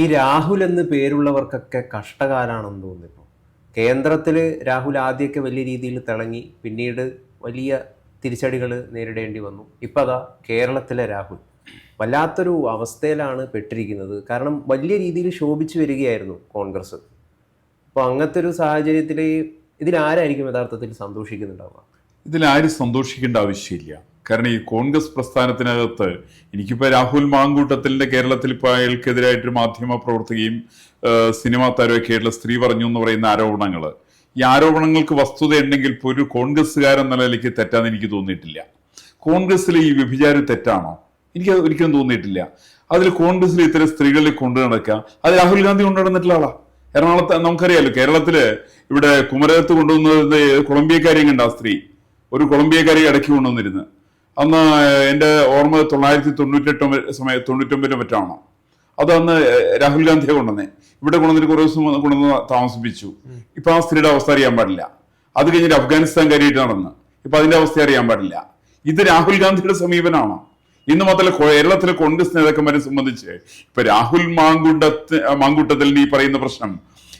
ഈ രാഹുൽ എന്ന് പേരുള്ളവർക്കൊക്കെ കഷ്ടകാലാണെന്ന് തോന്നുന്നു. ഇപ്പോൾ കേന്ദ്രത്തിൽ രാഹുൽ ആദ്യമൊക്കെ വലിയ രീതിയിൽ തിളങ്ങി പിന്നീട് വലിയ തിരിച്ചടികൾ നേരിടേണ്ടി വന്നു. ഇപ്പം അതാ കേരളത്തിലെ രാഹുൽ. വല്ലാത്തൊരു അവസ്ഥയിലാണ് പെട്ടിരിക്കുന്നത്. കാരണം വലിയ രീതിയിൽ ശോഭിച്ചു വരികയായിരുന്നു കോൺഗ്രസ്. അപ്പോൾ അങ്ങനത്തെ ഒരു സാഹചര്യത്തിൽ ഇതിലാരായിരിക്കും യഥാർത്ഥത്തിൽ സന്തോഷിക്കുന്നുണ്ടാവുക? ഇതിലാരും സന്തോഷിക്കേണ്ട ആവശ്യമില്ല. കാരണം ഈ കോൺഗ്രസ് പ്രസ്ഥാനത്തിനകത്ത് എനിക്കിപ്പോ രാഹുൽ മാങ്കൂട്ടത്തിന്റെ കേരളത്തിൽ ഇപ്പോൾ അയാൾക്കെതിരായിട്ടൊരു മാധ്യമ പ്രവർത്തകയും സിനിമാ താരമൊക്കെയായിട്ടുള്ള സ്ത്രീ പറഞ്ഞു എന്ന് പറയുന്ന ആരോപണങ്ങൾ ഈ ആരോപണങ്ങൾക്ക് വസ്തുത ഉണ്ടെങ്കിൽ ഇപ്പോൾ ഒരു കോൺഗ്രസ്സുകാരൻ എന്ന നിലയ്ക്ക് തെറ്റാന്ന് എനിക്ക് തോന്നിയിട്ടില്ല. കോൺഗ്രസ്സിലെ ഈ വ്യഭിചാരം തെറ്റാണോ? എനിക്ക് ഒരിക്കലും തോന്നിയിട്ടില്ല. അതിൽ കോൺഗ്രസ്സിൽ ഇത്തരം സ്ത്രീകളിൽ കൊണ്ടു നടക്കുക അത് രാഹുൽ ഗാന്ധി കൊണ്ടു നടന്നിട്ടുള്ള ആളാ. എറണാകുളത്ത് നമുക്കറിയാലോ കേരളത്തിൽ ഇവിടെ കുമരകത്ത് കൊണ്ടുവന്നത് കൊളംബിയക്കാരെയും കണ്ട സ്ത്രീ. ഒരു കൊളംബിയക്കാരെ ഇടയ്ക്ക് കൊണ്ടുവന്നിരുന്നു. അന്ന് എന്റെ ഓർമ്മ തൊള്ളായിരത്തി തൊണ്ണൂറ്റെട്ട് സമയ തൊണ്ണൂറ്റൊമ്പതിന് മറ്റാണോ? അത് അന്ന് രാഹുൽ ഗാന്ധിയെ കൊണ്ടുവന്നേ. ഇവിടെ കൊണ്ടുവന്നിട്ട് കുറേ ദിവസം കൊണ്ടുവന്ന് താമസിപ്പിച്ചു. ഇപ്പൊ ആ സ്ത്രീയുടെ അവസ്ഥ അറിയാൻ പാടില്ല. അത് കഴിഞ്ഞിട്ട് അഫ്ഗാനിസ്ഥാൻ കയറിയിട്ട് നടന്ന്. ഇപ്പൊ അതിന്റെ അവസ്ഥ അറിയാൻ പാടില്ല. ഇത് രാഹുൽ ഗാന്ധിയുടെ സമീപനമാണോ ഇന്ന് മാത്രമല്ല കേരളത്തിലെ കോൺഗ്രസ് നേതാക്കന്മാരെ സംബന്ധിച്ച് ഇപ്പൊ രാഹുൽ മാങ്കുണ്ടത്ത് മാങ്കൂട്ടത്തിൽ ഈ പറയുന്ന പ്രശ്നം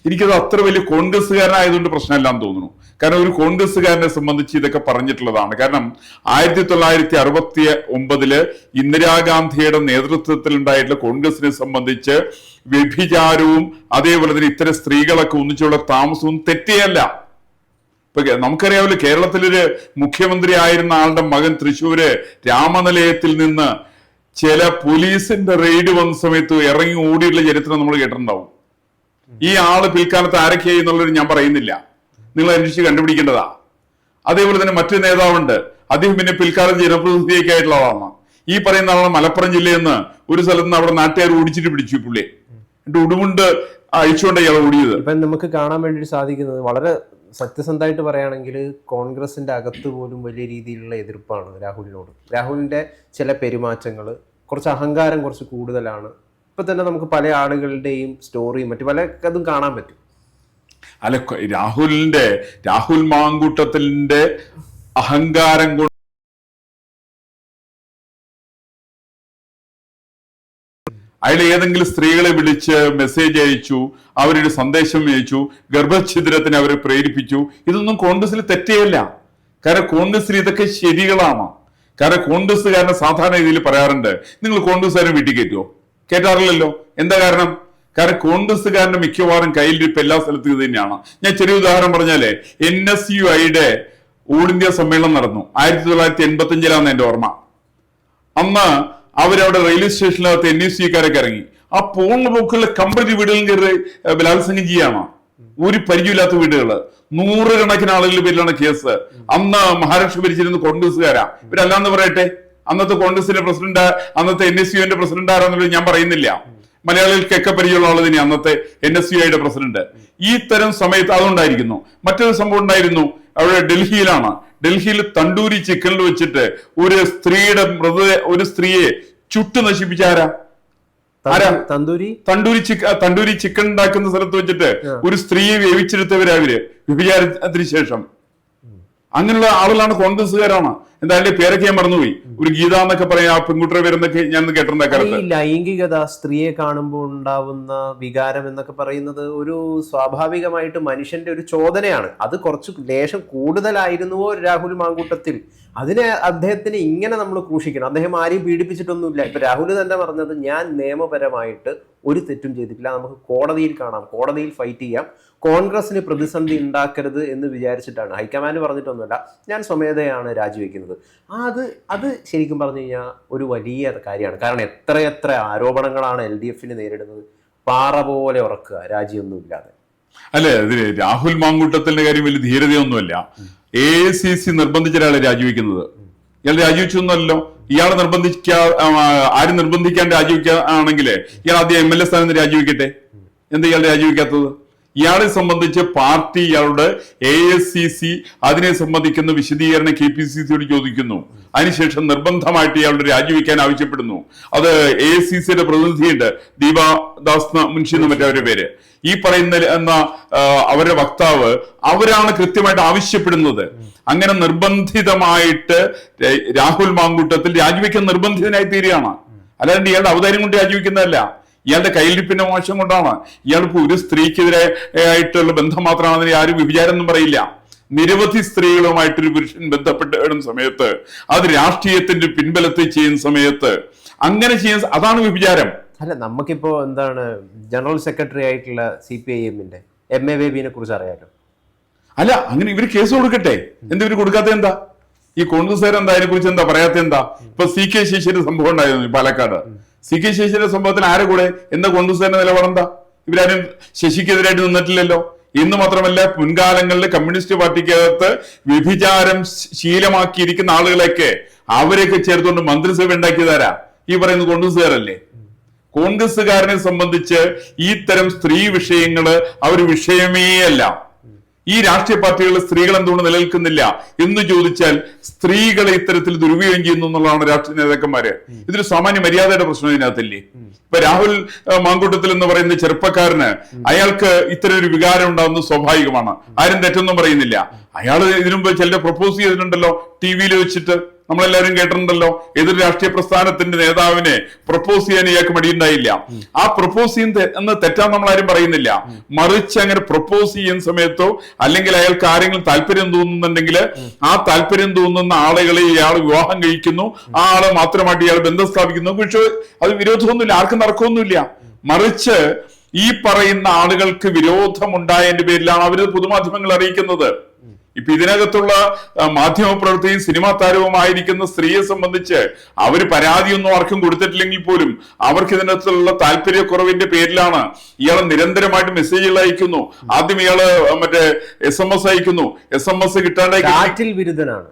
എനിക്കത് അത്ര വലിയ കോൺഗ്രസ്സുകാരനായതുകൊണ്ട് പ്രശ്നമില്ലാന്ന് തോന്നുന്നു. കാരണം ഒരു കോൺഗ്രസ്സുകാരനെ സംബന്ധിച്ച് ഇതൊക്കെ പറഞ്ഞിട്ടുള്ളതാണ്. കാരണം ആയിരത്തി തൊള്ളായിരത്തി അറുപത്തി ഒമ്പതിൽ ഇന്ദിരാഗാന്ധിയുടെ നേതൃത്വത്തിൽ ഉണ്ടായിട്ടുള്ള കോൺഗ്രസിനെ സംബന്ധിച്ച് വ്യഭിചാരവും അതേപോലെ തന്നെ ഇത്തരം സ്ത്രീകളൊക്കെ ഒന്നിച്ചുള്ള താമസവും തെറ്റിയല്ല. ഇപ്പൊ നമുക്കറിയാമല്ലോ കേരളത്തിലൊരു മുഖ്യമന്ത്രി ആയിരുന്ന ആളുടെ മകൻ തൃശ്ശൂര് രാമനിലയത്തിൽ നിന്ന് ചില പോലീസിന്റെ റെയ്ഡ് വന്ന സമയത്ത് ഇറങ്ങി ഓടിയുള്ള ചരിത്രം നമ്മൾ കേട്ടിട്ടുണ്ടാവും. ഈ ആൾ പിൽക്കാലത്ത് ആരൊക്കെയായി എന്നുള്ളത് ഞാൻ പറയുന്നില്ല. നിങ്ങൾ അന്വേഷിച്ച് കണ്ടുപിടിക്കേണ്ടതാ. അതേപോലെ തന്നെ മറ്റു നേതാവുണ്ട്. അദ്ദേഹം പിന്നെ പിൽക്കാലത്ത് ജനപ്രതിനിധിയൊക്കെ ആയിട്ടുള്ള ആളാണ്. ഈ പറയുന്ന ആളാണ് മലപ്പുറം ജില്ലയിൽ ഒരു സ്ഥലത്ത് നിന്ന് അവിടെ നാട്ടുകാർ ഓടിച്ചിട്ട് പിടിച്ചു പുള്ളി എന്നിട്ട് ഉടുമുണ്ട് അഴിച്ചുകൊണ്ട് ഇയാൾ ഓടിയത്. ഇപ്പം നമുക്ക് കാണാൻ വേണ്ടി സാധിക്കുന്നത് വളരെ സത്യസന്ധമായിട്ട് പറയുകയാണെങ്കിൽ കോൺഗ്രസിന്റെ അകത്ത് പോലും വലിയ രീതിയിലുള്ള എതിർപ്പാണ് രാഹുലിനോട്. രാഹുലിന്റെ ചില പെരുമാറ്റങ്ങൾ കുറച്ച് അഹങ്കാരം കുറച്ച് കൂടുതലാണ് ഇപ്പൊ തന്നെ നമുക്ക് പല ആളുകളുടെയും സ്റ്റോറിയും മറ്റു പല അതും കാണാൻ പറ്റും. അല്ല രാഹുലിന്റെ രാഹുൽ മാങ്കൂട്ടത്തിന്റെ അഹങ്കാരം കൊണ്ട് അയാൾ ഏതെങ്കിലും സ്ത്രീകളെ വിളിച്ച് മെസ്സേജ് അയച്ചു അവരുടെ സന്ദേശം അയച്ചു ഗർഭഛിദ്രത്തിന് അവരെ പ്രേരിപ്പിച്ചു. ഇതൊന്നും കോൺഗ്രസിൽ തെറ്റേയല്ല. കാരണം കോൺഗ്രസിൽ ഇതൊക്കെ ശരികളാണ്. കാരണം കോൺഗ്രസ്സുകാരനെ സാധാരണ രീതിയിൽ പറയാറുണ്ട് നിങ്ങൾ കോൺഗ്രസ്സുകാരൻ വീട്ടിൽ കയറ്റുമോ കേട്ടാറില്ലല്ലോ? എന്താ കാരണം? കാരണം കോൺഗ്രസ്സുകാരന്റെ മിക്കവാറും കയ്യിലിരിപ്പ് എല്ലാ സ്ഥലത്തും ഇത് തന്നെയാണ്. ഞാൻ ചെറിയ ഉദാഹരണം പറഞ്ഞാലേ എൻ എസ് യു ഐയുടെ ഓൾ ഇന്ത്യ സമ്മേളനം നടന്നു. ആയിരത്തി തൊള്ളായിരത്തി എൺപത്തി അഞ്ചിലാണ് എന്റെ ഓർമ്മ. അന്ന് അവരവിടെ റെയിൽവേ സ്റ്റേഷനിനകത്ത് എൻ എസ് സിക്കാരൊക്കെ ഇറങ്ങി. ആ പൂർണ പോക്കുള്ള കമ്പനി വീടുകളും കയറി ബലാത്സംഗം ചെയ്യാണ് ഒരു പരിചയമില്ലാത്ത വീടുകൾ. നൂറുകണക്കിന് ആളുകളുടെ പേരിലാണ് കേസ്. അന്ന് മഹാരാഷ്ട്ര ഭരിച്ചിരുന്ന കോൺഗ്രസ്സുകാരാ. ഇവരല്ലാന്ന് പറയട്ടെ? അന്നത്തെ കോൺഗ്രസിന്റെ പ്രസിഡന്റ് അന്നത്തെ എൻ എസ് യുവിന്റെ പ്രസിഡന്റ് ആരാന്നുള്ളത് ഞാൻ പറയുന്നില്ല. മലയാളികൾക്കൊക്കെ പരിചയമുള്ള ആൾ തന്നെ അന്നത്തെ എൻ എസ് യു ഐയുടെ പ്രസിഡന്റ്. ഈ തരം സമയത്ത് അതുണ്ടായിരിക്കുന്നു. മറ്റൊരു സംഭവം ഉണ്ടായിരുന്നു. അവിടെ ഡൽഹിയിലാണ്. ഡൽഹിയിൽ തണ്ടൂരി ചിക്കനിൽ വെച്ചിട്ട് ഒരു സ്ത്രീയുടെ മൃത ഒരു സ്ത്രീയെ ചുട്ടു നശിപ്പിച്ച ആരാ? ആരാ? തന്തൂരി? തണ്ടൂരി ചിക്കൻ തണ്ടൂരി ചിക്കൻ ഉണ്ടാക്കുന്ന സ്ഥലത്ത് വെച്ചിട്ട് ഒരു സ്ത്രീയെ വേവിച്ചെടുത്തവരാ അവർ വിഭചാരത്തിന് ശേഷം. അങ്ങനെയുള്ള ആളുകളാണ് കോൺഗ്രസ്സുകാരാണ്. എന്താ അതിന്റെ പേരൊക്കെ ഞാൻ മറന്നുപോയി. ഒരു ഗീത എന്നൊക്കെ പറയാം പെൺകുട്ടിയുടെ പേരെന്നൊക്കെ ഞാൻ ആ ഈ ലൈംഗികത സ്ത്രീയെ കാണുമ്പോൾ ഉണ്ടാവുന്ന വികാരം എന്നൊക്കെ പറയുന്നത് ഒരു സ്വാഭാവികമായിട്ട് മനുഷ്യന്റെ ഒരു ചോദനയാണ്. അത് കുറച്ച് ലേശം കൂടുതലായിരുന്നുവോ രാഹുൽ മാങ്കൂട്ടത്തിൽ? അതിനെ അദ്ദേഹത്തിന് ഇങ്ങനെ നമ്മൾ ക്രൂശിക്കണം. അദ്ദേഹം ആരെയും പീഡിപ്പിച്ചിട്ടൊന്നുമില്ല. ഇപ്പൊ രാഹുൽ തന്നെ പറഞ്ഞത് ഞാൻ നിയമപരമായിട്ട് ഒരു തെറ്റും ചെയ്തിട്ടില്ല. നമുക്ക് കോടതിയിൽ കാണാം. കോടതിയിൽ ഫൈറ്റ് ചെയ്യാം. കോൺഗ്രസിന് പ്രതിസന്ധി ഉണ്ടാക്കരുത് എന്ന് വിചാരിച്ചിട്ടാണ്. ഹൈക്കമാൻഡ് പറഞ്ഞിട്ടൊന്നുമല്ല. ഞാൻ സ്വമേധയാണ് രാജിവെക്കുന്നത്. ആ അത് അത് ശരിക്കും പറഞ്ഞു കഴിഞ്ഞാൽ ഒരു വലിയ കാര്യമാണ്. കാരണം എത്ര എത്ര ആരോപണങ്ങളാണ് എൽ ഡി എഫിന് നേരിടുന്നത്. പാറ പോലെ ഉറക്കുക. രാജിയൊന്നുമില്ലാതെ. അല്ലേ? രാഹുൽ മാങ്കൂട്ടത്തിന്റെ കാര്യം വലിയ ധീരതയൊന്നുമല്ല. എ സി സി നിർബന്ധിച്ച ഒരാളെ രാജിവെക്കുന്നത്. ഇയാൾ രാജിവെച്ചൊന്നുമല്ലോ ഇയാളെ നിർബന്ധിക്കാ ആരും നിർബന്ധിക്കാണ്ട് രാജിവെക്കാണെങ്കിൽ ഇയാൾ ആദ്യം എം എൽ എ സ്ഥാനം രാജിവെക്കട്ടെ. എന്താ ഇയാൾ രാജിവെക്കാത്തത്? ഇയാളെ സംബന്ധിച്ച് പാർട്ടി ഇയാളുടെ എ എസ് സി സി അതിനെ സംബന്ധിക്കുന്ന വിശദീകരണം കെ പി സി സിയോട് ചോദിക്കുന്നു. അതിനുശേഷം നിർബന്ധമായിട്ട് ഇയാളുടെ രാജിവെക്കാൻ ആവശ്യപ്പെടുന്നു. അത് എ എസ് സി സിയുടെ പ്രതിനിധിയുണ്ട് ദീപാദാസ് മുൻഷി എന്ന് മറ്റവരുടെ പേര്. ഈ പറയുന്ന എന്ന അവരുടെ വക്താവ് അവരാണ് കൃത്യമായിട്ട് ആവശ്യപ്പെടുന്നത്. അങ്ങനെ നിർബന്ധിതമായിട്ട് രാഹുൽ മാങ്കൂട്ടത്തിൽ രാജിവെക്കാൻ നിർബന്ധിതനായി തീരുകയാണ്. അല്ലാണ്ട് ഇയാളുടെ അവതാരം കൊണ്ട് രാജിവെക്കുന്നതല്ല. ഇയാളുടെ കയ്യിലിരിപ്പിന്റെ മോശം കൊണ്ടാണ്. ഇയാൾ ഒരു സ്ത്രീക്കെതിരെ ആയിട്ടുള്ള ബന്ധം മാത്രമാണെന്ന് ആരും വിചാരമൊന്നും പറയില്ല. നിരവധി സ്ത്രീകളുമായിട്ടൊരു പുരുഷൻ ബന്ധപ്പെട്ട് ഇടുന്ന സമയത്ത് അത് രാഷ്ട്രീയത്തിന്റെ പിൻബലത്തിൽ ചെയ്യുന്ന സമയത്ത് അങ്ങനെ ചെയ്യുന്ന അതാണ് വിചാരം അല്ല നമുക്കിപ്പോ എന്താണ് ജനറൽ സെക്രട്ടറി ആയിട്ടുള്ള സി പി ഐ എമ്മിന്റെ എം എ ബേബിനെ കുറിച്ച് അറിയാലോ? അല്ല അങ്ങനെ ഇവർ കേസ് കൊടുക്കട്ടെ. എന്താ ഇവർ കൊടുക്കാത്ത എന്താ? ഈ കോൺഗ്രസ്സുകാരെന്താ അതിനെ കുറിച്ച് എന്താ പറയാത്ത എന്താ? ഇപ്പൊ സി കെ ശേഷിയുടെ സംഭവം ഉണ്ടായിരുന്നു പാലക്കാട്. സി കെ ശശിയുടെ സംഭവത്തിന് ആരെ കൂടെ? എന്താ കോൺഗ്രസിന്റെ നിലപാടെന്താ ഇവരാരും ശശിക്കെതിരായിട്ട് നിന്നിട്ടില്ലല്ലോ. എന്ന് മാത്രമല്ല മുൻകാലങ്ങളിൽ കമ്മ്യൂണിസ്റ്റ് പാർട്ടിക്കകത്ത് വ്യഭിചാരം ശീലമാക്കിയിരിക്കുന്ന ആളുകളെയൊക്കെ അവരെയൊക്കെ ചേർത്തുകൊണ്ട് മന്ത്രിസഭ ഉണ്ടാക്കിയതാരാ? ഈ പറയുന്ന കോൺഗ്രസ്സുകാരല്ലേ? കോൺഗ്രസ്സുകാരനെ സംബന്ധിച്ച് ഈ തരം സ്ത്രീ വിഷയങ്ങൾ അവർ വിഷയമേ അല്ല. ഈ രാഷ്ട്രീയ പാർട്ടികളിൽ സ്ത്രീകൾ എന്തുകൊണ്ട് നിലനിൽക്കുന്നില്ല എന്ന് ചോദിച്ചാൽ സ്ത്രീകളെ ഇത്തരത്തിൽ ദുരുപയോഗം ചെയ്യുന്നു എന്നുള്ളതാണ് രാഷ്ട്രീയ നേതാക്കന്മാര്. ഇതൊരു സാമാന്യ മര്യാദയുടെ പ്രശ്നം ഇതിനകത്തില്ലേ? ഇപ്പൊ രാഹുൽ മാങ്കൂട്ടത്തിൽ എന്ന് പറയുന്ന ചെറുപ്പക്കാരന് അയാൾക്ക് ഇത്തരം ഒരു വികാരം ഉണ്ടാകുന്നത് സ്വാഭാവികമാണ്. ആരും തെറ്റൊന്നും പറയുന്നില്ല. അയാൾ ഇതിനു മുമ്പ് ചിലരെ പ്രപ്പോസ് ചെയ്തിട്ടുണ്ടല്ലോ ടി വിയിൽ വെച്ചിട്ട്. നമ്മളെല്ലാവരും കേട്ടിട്ടുണ്ടല്ലോ. എതിർ രാഷ്ട്രീയ പ്രസ്ഥാനത്തിന്റെ നേതാവിനെ പ്രപ്പോസ് ചെയ്യാൻ ഇയാൾക്ക് മടിയുണ്ടായില്ല. ആ പ്രപ്പോസ് ചെയ്യുന്ന എന്ന് തെറ്റാൻ നമ്മൾ ആരും പറയുന്നില്ല. മറിച്ച് അങ്ങനെ പ്രപ്പോസ് ചെയ്യുന്ന സമയത്തോ അല്ലെങ്കിൽ അയാൾക്ക് ആരെങ്കിലും താല്പര്യം തോന്നുന്നുണ്ടെങ്കിൽ ആ താല്പര്യം തോന്നുന്ന ആളുകളെ ഇയാൾ വിവാഹം കഴിക്കുന്നു. ആ ആളെ മാത്രമായിട്ട് ഇയാൾ ബന്ധം സ്ഥാപിക്കുന്നു. പക്ഷേ അത് വിരോധമൊന്നുമില്ല. ആർക്കും നടക്കൊന്നുമില്ല മറിച്ച് ഈ പറയുന്ന ആളുകൾക്ക് വിരോധമുണ്ടായതിന്റെ പേരിലാണ് അവർ പൊതുമാധ്യമങ്ങൾ അറിയിക്കുന്നത്. ഇപ്പൊ ഇതിനകത്തുള്ള മാധ്യമപ്രവർത്തകയും സിനിമാ താരവുമായിരിക്കുന്ന സ്ത്രീയെ സംബന്ധിച്ച് അവർ പരാതിയൊന്നും ആർക്കും കൊടുത്തിട്ടില്ലെങ്കിൽ പോലും അവർക്ക് ഇതിനകത്തുള്ള താല്പര്യക്കുറവിന്റെ പേരിലാണ് ഇയാൾ നിരന്തരമായിട്ട് മെസ്സേജുകൾ അയക്കുന്നു. ആദ്യം ഇയാൾ മറ്റേ എസ് എം എസ് അയക്കുന്നു. എസ് എം എസ് കിട്ടാണ്ടായി വിരുദ്ധനാണ്?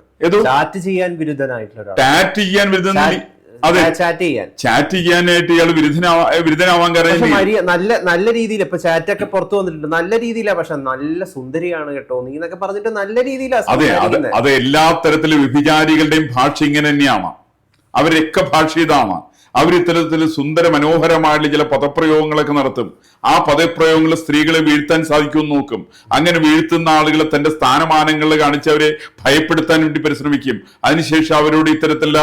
ചാറ്റ് ചെയ്യാൻ വിരുദ്ധനായിട്ടുള്ള ടാറ്റ് ചെയ്യാൻ വിരുദ്ധ അതെ. ചാറ്റ് ചെയ്യാൻ. ചാറ്റ് ചെയ്യാനായിട്ട് ഇയാൾ വിരുദ്ധനാവാൻ കാരണം നല്ല നല്ല രീതിയിൽ ഇപ്പൊ ചാറ്റൊക്കെ പുറത്തു വന്നിട്ടുണ്ട്. നല്ല രീതിയിലാ പക്ഷെ നല്ല സുന്ദരിയാണ് കേട്ടോ നീ എന്നൊക്കെ പറഞ്ഞിട്ട് നല്ല രീതിയിലാ അതെ അതെ അത് എല്ലാ തരത്തിലും വിഭിചാരികളുടെയും ഭാഷ ഇങ്ങനെ തന്നെയാണ്. അവരൊക്കെ ഭാഷ ഇതാണ്. അവർ ഇത്തരത്തിൽ സുന്ദര മനോഹരമായിട്ടുള്ള ചില പദപ്രയോഗങ്ങളൊക്കെ നടത്തും. ആ പദപ്രയോഗങ്ങൾ സ്ത്രീകളെ വീഴ്ത്താൻ സാധിക്കുമെന്ന് നോക്കും. അങ്ങനെ വീഴ്ത്തുന്ന ആളുകളെ തന്റെ സ്ഥാനമാനങ്ങളിൽ കാണിച്ച് അവരെ ഭയപ്പെടുത്താൻ വേണ്ടി പരിശ്രമിക്കും. അതിനുശേഷം അവരോട് ഇത്തരത്തിലുള്ള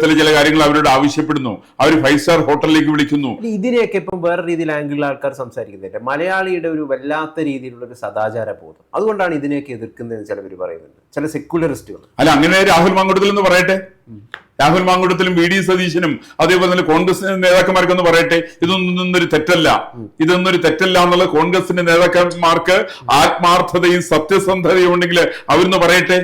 ചില ചില കാര്യങ്ങൾ അവരോട് ആവശ്യപ്പെടുന്നു. അവർ ഫൈവ് സ്റ്റാർ ഹോട്ടലിലേക്ക് വിളിക്കുന്നു. ഇതിനെയൊക്കെ ഇപ്പം വേറെ രീതിയിൽ ആംഗിളിൽ ആൾക്കാർ സംസാരിക്കുന്നില്ല. മലയാളിയുടെ ഒരു വല്ലാത്ത രീതിയിലുള്ള ഒരു സദാചാര ബോധം. അതുകൊണ്ടാണ് ഇതിനെയൊക്കെ എതിർക്കുന്നതെന്ന് ചിലവർ പറയുന്നുണ്ട് ചില സെക്യുലറിസ്റ്റുകൾ അല്ല അങ്ങനെ രാഹുൽ മാങ്കുടത്തിൽ എന്ന് പറയട്ടെ. രാഹുൽ മാങ്കുടത്തിലും വി ഡി സതീശനും അതേപോലെ തന്നെ കോൺഗ്രസ് നേതാക്കന്മാർക്കൊന്ന് പറയട്ടെ ഇതൊന്നും ഒരു തെറ്റല്ല. ഇതൊന്നും ഒരു തെറ്റല്ല എന്നുള്ള കോൺഗ്രസിന്റെ നേതാക്കന്മാർക്ക് ആത്മാർത്ഥതയും സത്യസന്ധതയും ഉണ്ടെങ്കിൽ അവരൊന്ന് പറയട്ടെ.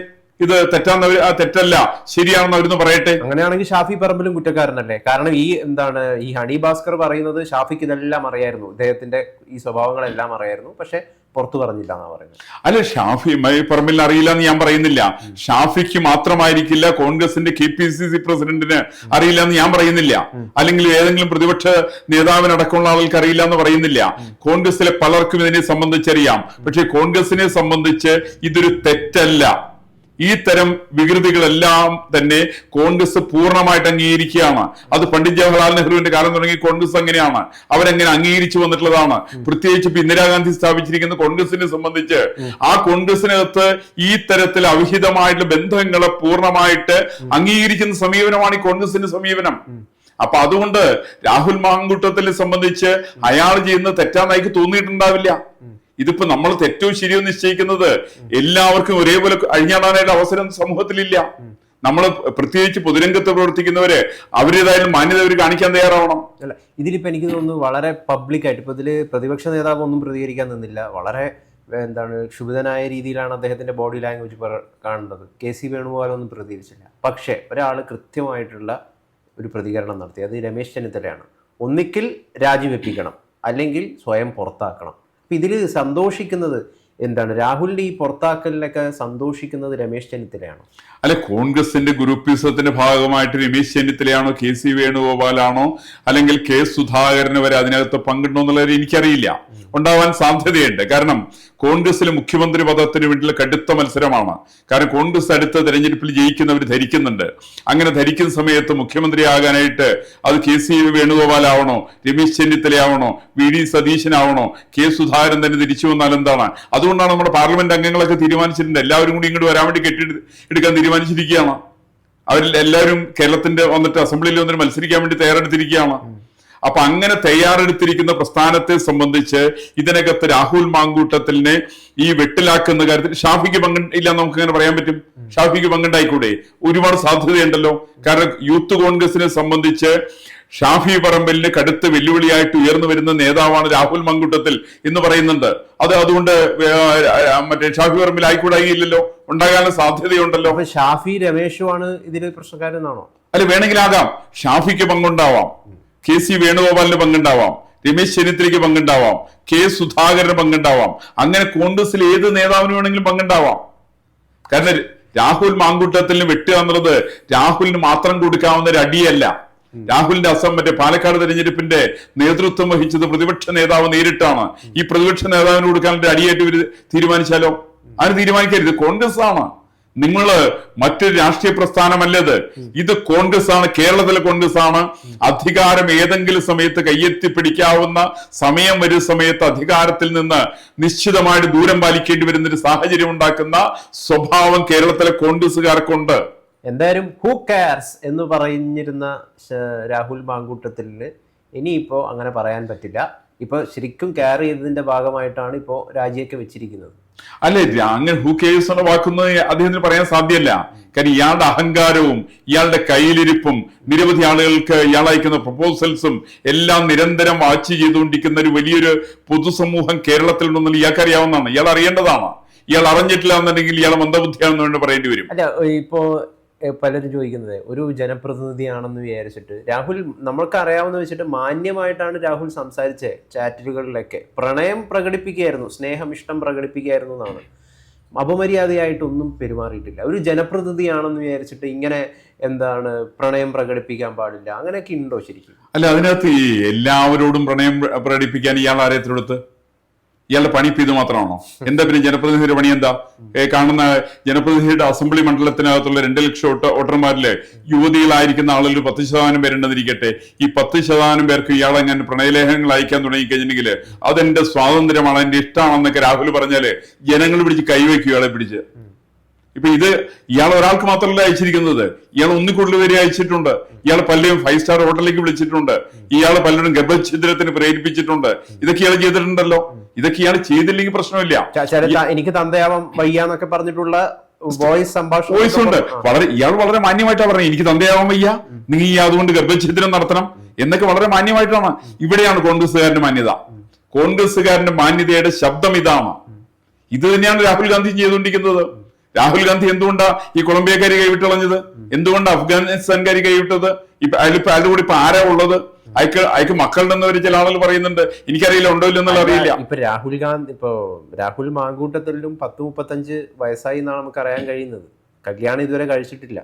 ഇത് തെറ്റാന്ന് അവർ ആ തെറ്റല്ല ശരിയാണെന്ന് അവരൊന്ന് പറയട്ടെ. അങ്ങനെയാണെങ്കിൽ ഷാഫി പറമ്പിലും കുറ്റക്കാരനല്ലേ? കാരണം ഈ എന്താണ് ഈ ഹണി ഭാസ്കർ പറയുന്നത് ഷാഫിക്ക് ഇതെല്ലാം അറിയായിരുന്നു. ഇദ്ദേഹത്തിന്റെ ഈ സ്വഭാവങ്ങളെല്ലാം അറിയായിരുന്നു. പക്ഷെ പുറത്തു പറഞ്ഞില്ല എന്നാ പറയുന്നത്. അല്ല ഷാഫി മൈ പറമ്പിൽ അറിയില്ല എന്ന് ഞാൻ പറയുന്നില്ല. ഷാഫിക്ക് മാത്രമായിരിക്കില്ല കോൺഗ്രസിന്റെ കെ പി സി സി പ്രസിഡന്റിന് അറിയില്ല എന്ന് ഞാൻ പറയുന്നില്ല. അല്ലെങ്കിൽ ഏതെങ്കിലും പ്രതിപക്ഷ നേതാവിനടക്കമുള്ള ആൾക്ക് അറിയില്ല എന്ന് പറയുന്നില്ല. കോൺഗ്രസിലെ പലർക്കും ഇതിനെ സംബന്ധിച്ചറിയാം. പക്ഷെ കോൺഗ്രസിനെ സംബന്ധിച്ച് ഇതൊരു തെറ്റല്ല. ഈ തരം വികൃതികളെല്ലാം തന്നെ കോൺഗ്രസ് പൂർണമായിട്ട് അംഗീകരിക്കുകയാണ്. അത് പണ്ഡിറ്റ് ജവഹർലാൽ നെഹ്റുവിന്റെ കാലം തുടങ്ങി കോൺഗ്രസ് അങ്ങനെയാണ്. അവരങ്ങനെ അംഗീകരിച്ചു വന്നിട്ടുള്ളതാണ്. പ്രത്യേകിച്ച് ഇപ്പൊ ഇന്ദിരാഗാന്ധി സ്ഥാപിച്ചിരിക്കുന്ന കോൺഗ്രസിനെ സംബന്ധിച്ച്. ആ കോൺഗ്രസിനകത്ത് ഈ തരത്തിൽ അവിഹിതമായിട്ടുള്ള ബന്ധങ്ങളെ പൂർണമായിട്ട് അംഗീകരിക്കുന്ന സമീപനമാണ് ഈ കോൺഗ്രസിന്റെ സമീപനം. അപ്പൊ അതുകൊണ്ട് രാഹുൽ മാങ്കുട്ടത്തിനെ സംബന്ധിച്ച് അയാൾ ചെയ്യുന്ന തെറ്റാന്നായിക്ക് തോന്നിയിട്ടുണ്ടാവില്ല. ഇതിപ്പോ നമ്മൾ തെറ്റോ ശരിയോ നിശ്ചയിക്കുന്നത് എല്ലാവർക്കും ഒരേപോലെ അഴിഞ്ഞാടാനായിട്ട് അവസരം സമൂഹത്തിലില്ല. നമ്മൾ പ്രത്യേകിച്ച് പൊതുരംഗത്ത് പ്രവർത്തിക്കുന്നവര് അവരുടേതായാലും മാന്യത അവർ കാണിക്കാൻ തയ്യാറാവണം. അല്ല ഇതിലിപ്പോ എനിക്ക് തോന്നുന്നു വളരെ പബ്ലിക് ആയിട്ട് ഇപ്പൊ ഇതിൽ പ്രതിപക്ഷ നേതാവ് ഒന്നും പ്രതികരിക്കാൻ നിന്നില്ല. വളരെ എന്താണ് ക്ഷുഭിതനായ രീതിയിലാണ് അദ്ദേഹത്തിന്റെ ബോഡി ലാംഗ്വേജ് കാണുന്നത്. കെ സി വേണുഗോപാൽ ഒന്നും പ്രതികരിച്ചില്ല. പക്ഷേ ഒരാൾ കൃത്യമായിട്ടുള്ള ഒരു പ്രതികരണം നടത്തി. അത് രമേശ് ചെന്നിത്തലയാണ്. ഒന്നിക്കിൽ രാജിവെപ്പിക്കണം. അല്ലെങ്കിൽ സ്വയം പുറത്താക്കണം. അപ്പൊ ഇതിൽ സന്തോഷിക്കുന്നത് എന്താണ്? രാഹുലിന്റെ ഈ പുറത്താക്കലിലൊക്കെ സന്തോഷിക്കുന്നത് രമേശ് ചെന്നിത്തലയാണോ? അല്ല കോൺഗ്രസിന്റെ ഗ്രൂപ്പിസത്തിന്റെ ഭാഗമായിട്ട് രമേശ് ചെന്നിത്തലയാണോ കെ സി വേണുഗോപാലാണോ? അല്ലെങ്കിൽ കെ സുധാകരൻ വരെ അതിനകത്ത് പങ്കിടണോ എന്നുള്ളത് എനിക്കറിയില്ല. ഉണ്ടാവാൻ സാധ്യതയുണ്ട്. കാരണം കോൺഗ്രസിലെ മുഖ്യമന്ത്രി പദത്തിന് വേണ്ടിയുള്ള കടുത്ത മത്സരമാണ്. കാരണം കോൺഗ്രസ് അടുത്ത തെരഞ്ഞെടുപ്പിൽ ജയിക്കുന്നവർ ധരിക്കുന്നുണ്ട്. അങ്ങനെ ധരിക്കുന്ന സമയത്ത് മുഖ്യമന്ത്രിയാകാനായിട്ട് അത് കെ സി വേണുഗോപാലാവണോ രമേശ് ചെന്നിത്തലയാവണോ വി ഡി സതീശനാവണോ കെ സുധാകരൻ തന്നെ തിരിച്ചു വന്നാൽ എന്താണ്? അതുകൊണ്ടാണ് നമ്മുടെ പാർലമെന്റ് അംഗങ്ങളൊക്കെ തീരുമാനിച്ചിട്ടുണ്ട് എല്ലാവരും കൂടി ഇങ്ങോട്ട് വരാൻ വേണ്ടി കെട്ടി എടുക്കാൻ തീരുമാനിച്ചിരിക്കുകയാണ്. അവരിൽ എല്ലാവരും കേരളത്തിന്റെ വന്നിട്ട് അസംബ്ലിയിൽ വന്നിട്ട് മത്സരിക്കാൻ വേണ്ടി തയ്യാറെടുത്തിരിക്കുകയാണ്. അപ്പൊ അങ്ങനെ തയ്യാറെടുത്തിരിക്കുന്ന പ്രസ്ഥാനത്തെ സംബന്ധിച്ച് ഇതിനകത്ത് രാഹുൽ മാങ്കൂട്ടത്തിലിനെ ഈ വെട്ടിലാക്കുന്ന കാര്യത്തിൽ ഷാഫിക്ക് പങ്ക് ഇല്ല നമുക്ക് അങ്ങനെ പറയാൻ പറ്റും? ഷാഫിക്ക് പങ്കുണ്ടായിക്കൂടെ? ഒരുപാട് സാധ്യതയുണ്ടല്ലോ. കാരണം യൂത്ത് കോൺഗ്രസിനെ സംബന്ധിച്ച് ഷാഫി പറമ്പലിന് കടുത്ത വെല്ലുവിളിയായിട്ട് ഉയർന്നു വരുന്ന നേതാവാണ് രാഹുൽ മങ്കുട്ടത്തിൽ എന്ന് പറയുന്നുണ്ട്. അത് അതുകൊണ്ട് മറ്റേ ഷാഫി പറമ്പിൽ ആയിക്കൂടായില്ലല്ലോ ഉണ്ടാകാനുള്ള സാധ്യതയുണ്ടല്ലോ? ഷാഫി രമേശുമാണ് ഇതിൽ പ്രശ്നക്കാരെന്നാണോ? അല്ല വേണമെങ്കിൽ ആകാം ഷാഫിക്ക് പങ്കുണ്ടാവാം. കെ സി വേണുഗോപാലിന് പങ്കുണ്ടാവാം. രമേശ് ചെന്നിത്തലയ്ക്ക് പങ്കുണ്ടാവാം. കെ സുധാകരന് പങ്കുണ്ടാവാം. അങ്ങനെ കോൺഗ്രസിൽ ഏത് നേതാവിന് വേണമെങ്കിലും പങ്കുണ്ടാവാം. കാരണം രാഹുൽ മാങ്കൂട്ടത്തിന് വെട്ടുക എന്നുള്ളത് രാഹുലിന് മാത്രം കൊടുക്കാവുന്ന ഒരു അടിയല്ല. രാഹുലിന്റെ അസം മറ്റേ പാലക്കാട് തെരഞ്ഞെടുപ്പിന്റെ നേതൃത്വം വഹിച്ചത് പ്രതിപക്ഷ നേതാവ് നേരിട്ടാണ്. ഈ പ്രതിപക്ഷ നേതാവിന് കൊടുക്കാനായിട്ട് അടിയായിട്ട് ഇവർ തീരുമാനിച്ചാലോ? അതിന് തീരുമാനിക്കരുത്. കോൺഗ്രസ് ആണ്. നിങ്ങൾ മറ്റൊരു രാഷ്ട്രീയ പ്രസ്ഥാനമല്ലത്. ഇത് കോൺഗ്രസ് ആണ് കേരളത്തിലെ കോൺഗ്രസ് ആണ്. അധികാരം ഏതെങ്കിലും സമയത്ത് കയ്യെത്തി പിടിക്കാവുന്ന സമയം വരുന്ന സമയത്ത് അധികാരത്തിൽ നിന്ന് നിശ്ചിതമായിട്ട് ദൂരം പാലിക്കേണ്ടി വരുന്ന ഒരു സാഹചര്യം ഉണ്ടാക്കുന്ന സ്വഭാവം കേരളത്തിലെ കോൺഗ്രസ്സുകാർക്കുണ്ട്. എന്തായാലും ഹു കെയർസ് എന്ന് പറഞ്ഞിരുന്ന രാഹുൽ മാങ്കൂട്ടത്തിൽ ഇനിയിപ്പോൾ അങ്ങനെ പറയാൻ പറ്റില്ല. ഇപ്പോൾ ശരിക്കും കെയർ ചെയ്തതിന്റെ ഭാഗമായിട്ടാണ് ഇപ്പോൾ രാജിയൊക്കെ വെച്ചിരിക്കുന്നത്. അല്ലെ അങ്ങനെ ഹു കേസ് എന്ന വാക്കുന്നത് അദ്ദേഹത്തിന് പറയാൻ സാധ്യമല്ല. കാരണം ഇയാളുടെ അഹങ്കാരവും ഇയാളുടെ കയ്യിലിരിപ്പും നിരവധി ആളുകൾക്ക് ഇയാൾ അയക്കുന്ന പ്രപ്പോസൽസും എല്ലാം നിരന്തരം വാച്ച് ചെയ്തുകൊണ്ടിരിക്കുന്ന ഒരു വലിയൊരു പൊതുസമൂഹം കേരളത്തിലുണ്ടെന്നുള്ള ഇയാൾക്ക് അറിയാവുന്നതാണ് ഇയാൾ അറിയേണ്ടതാണ്. ഇയാൾ അറിഞ്ഞിട്ടില്ല എന്നുണ്ടെങ്കിൽ ഇയാൾ മന്ദബുദ്ധിയാണെന്ന് വേണ്ടി പറയേണ്ടി വരും. അല്ല ഇപ്പോ പലരും ചോദിക്കുന്നത് ഒരു ജനപ്രതിനിധിയാണെന്ന് വിചാരിച്ചിട്ട്. രാഹുൽ നമ്മൾക്ക് അറിയാവുന്ന വെച്ചിട്ട് മാന്യമായിട്ടാണ് രാഹുൽ സംസാരിച്ചത് ചാറ്റുകളിലൊക്കെ. പ്രണയം പ്രകടിപ്പിക്കുകയായിരുന്നു സ്നേഹം ഇഷ്ടം പ്രകടിപ്പിക്കുകയായിരുന്നു എന്നാണ്. അപമര്യാദയായിട്ടൊന്നും പെരുമാറിയിട്ടില്ല. ഒരു ജനപ്രതിനിധിയാണെന്ന് വിചാരിച്ചിട്ട് ഇങ്ങനെ എന്താണ് പ്രണയം പ്രകടിപ്പിക്കാൻ പാടില്ല അങ്ങനെയൊക്കെ ഉണ്ടോ ശരിക്കും? അല്ല അതിനകത്ത് ഈ എല്ലാവരോടും പ്രണയം പ്ര- പ്രകടിപ്പിക്കാൻ ഇയാൾ ആരെത്തിലെടുത്ത് ഇയാളുടെ പണി ഇപ്പൊ ഇത് മാത്രമാണോ? എന്താ പിന്നെ ജനപ്രതിനിധിയുടെ പണി എന്താ? കാണുന്ന ജനപ്രതിനിധിയുടെ അസംബ്ലി മണ്ഡലത്തിനകത്തുള്ള രണ്ട് ലക്ഷം വോട്ടർമാരിലെ യുവതികളായിരിക്കുന്ന ആളുകൾ പത്ത് ശതമാനം പേരുണ്ടെന്നിരിക്കട്ടെ. ഈ പത്ത് ശതമാനം പേർക്ക് ഇയാളെ ഞാൻ പ്രണയലേഖനങ്ങൾ അയക്കാൻ തുടങ്ങി കഴിഞ്ഞിട്ടുണ്ടെങ്കിൽ അതെന്റെ സ്വാതന്ത്ര്യമാണ് എന്റെ ഇഷ്ടമാണെന്നൊക്കെ രാഹുൽ പറഞ്ഞാൽ ജനങ്ങൾ പിടിച്ച് കൈവയ്ക്കും ഇയാളെ പിടിച്ച്. ഇപ്പൊ ഇത് ഇയാൾ ഒരാൾക്ക് മാത്രമല്ല അയച്ചിരിക്കുന്നത്. ഇയാൾ ഒന്നിൽ കൂടുതൽ പേരെ അയച്ചിട്ടുണ്ട്. ഇയാൾ പലരും ഫൈവ് സ്റ്റാർ ഹോട്ടലിലേക്ക് വിളിച്ചിട്ടുണ്ട്. ഇയാൾ പലരും ഗർഭഛിദ്രത്തിന് പ്രേരിപ്പിച്ചിട്ടുണ്ട്. ഇതൊക്കെ ഇയാൾ ചെയ്തിട്ടുണ്ടല്ലോ. ഇതൊക്കെ ഇയാൾ ചെയ്തില്ലെങ്കിൽ പ്രശ്നമില്ല. എനിക്ക് തന്തയാവാൻ വയ്യാന്നൊക്കെ പറഞ്ഞിട്ടുള്ള വോയിസ് സംഭാഷണം വോയിസ് ഉണ്ട്. വളരെ ഇയാൾ വളരെ മാന്യമായിട്ടാണ് പറഞ്ഞത്. എനിക്ക് തന്തയാവാൻ വയ്യ. നീ ഈ അതുകൊണ്ട് ഗർഭഛിദ്രം നടത്തണം എന്നൊക്കെ വളരെ മാന്യമായിട്ടാണ്. ഇവിടെയാണ് കോൺഗ്രസ്സുകാരന്റെ മാന്യത. കോൺഗ്രസ്സുകാരന്റെ മാന്യതയുടെ ശബ്ദം ഇതാണ്. ഇത് തന്നെയാണ് രാഹുൽ ഗാന്ധി ചെയ്തുകൊണ്ടിരിക്കുന്നത്. രാഹുൽ ഗാന്ധി എന്തുകൊണ്ടാ ഈ കൊളംബിയക്കാരി കൈവിട്ടളഞ്ഞത് എന്തുകൊണ്ടാണ് അഫ്ഗാനിസ്ഥാൻകാരി കൈവിട്ടത്? ഇപ്പൊ അതിലിപ്പോ അതിലൂടെ ഇപ്പൊ ആരാ ഉള്ളത്? അയക്ക് അയക്ക് മക്കളുണ്ടെന്ന് ഒരു ചില ആളുകൾ പറയുന്നുണ്ട്. എനിക്കറിയില്ല ഉണ്ടോ ഇല്ലെന്നുള്ള അറിയില്ല. ഇപ്പൊ രാഹുൽ ഗാന്ധി ഇപ്പൊ രാഹുൽ മാങ്കൂട്ടത്തിലും പത്ത് മുപ്പത്തഞ്ച് വയസ്സായി എന്നാണ് നമുക്ക് അറിയാൻ കഴിയുന്നത്. കല്യാണം ഇതുവരെ കഴിച്ചിട്ടില്ല.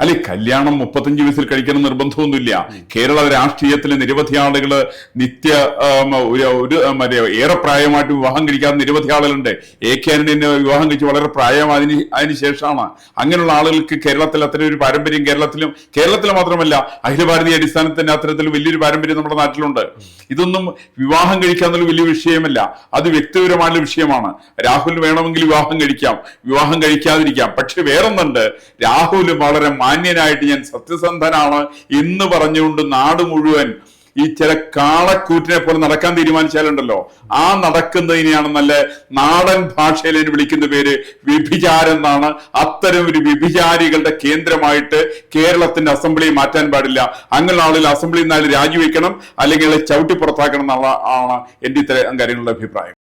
അല്ലെ കല്യാണം മുപ്പത്തഞ്ച് വയസ്സിൽ കഴിക്കണം നിർബന്ധമൊന്നുമില്ല. കേരള രാഷ്ട്രീയത്തിലെ നിരവധി ആളുകൾ നിത്യ ഒരു ഒരു മറ്റേ ഏറെ പ്രായമായിട്ട് വിവാഹം കഴിക്കാത്ത നിരവധി ആളുകളുണ്ട്. എ കെ ആന്റണിനെ വിവാഹം കഴിച്ച് വളരെ പ്രായം അതിന് അതിന് ശേഷമാണ്. അങ്ങനെയുള്ള ആളുകൾക്ക് കേരളത്തിൽ അത്തരം ഒരു പാരമ്പര്യം കേരളത്തിലും കേരളത്തിൽ മാത്രമല്ല അഖില ഭാരതീയ അടിസ്ഥാനത്തിന് അത്തരത്തിൽ വലിയൊരു പാരമ്പര്യം നമ്മുടെ നാട്ടിലുണ്ട്. ഇതൊന്നും വിവാഹം കഴിക്കാന്നുള്ള വലിയ വിഷയമല്ല. അത് വ്യക്തിപരമായ വിഷയമാണ്. രാഹുൽ വേണമെങ്കിൽ വിവാഹം കഴിക്കാം. വിവാഹം കഴിക്കാതിരിക്കാം. പക്ഷെ വേറൊന്നുണ്ട്. രാഹുൽ വളരെ മാന്യനായിട്ട് ഞാൻ സത്യസന്ധനാണ് എന്ന് പറഞ്ഞുകൊണ്ട് നാട് മുഴുവൻ ഈ ചില കാളക്കൂറ്റിനെ പോലെ നടക്കാൻ തീരുമാനിച്ചാലുണ്ടല്ലോ. ആ നടക്കുന്നതിനെയാണ് നല്ല നാടൻ ഭാഷയിൽ വിളിക്കുന്ന പേര് വ്യഭിചാരം എന്നാണ് അത്തരം ഒരു വ്യഭിചാരികളുടെ കേന്ദ്രമായിട്ട് കേരളത്തിന്റെ അസംബ്ലി മാറ്റാൻ പാടില്ല. അങ്ങനെയുള്ള ആളുകൾ അസംബ്ലി നിന്ന് രാജിവെക്കണം അല്ലെങ്കിൽ ചവിട്ടി പുറത്താക്കണം എന്നുള്ള ആണ് എന്റെ ഇത്തരം കാര്യങ്ങളുടെ അഭിപ്രായം.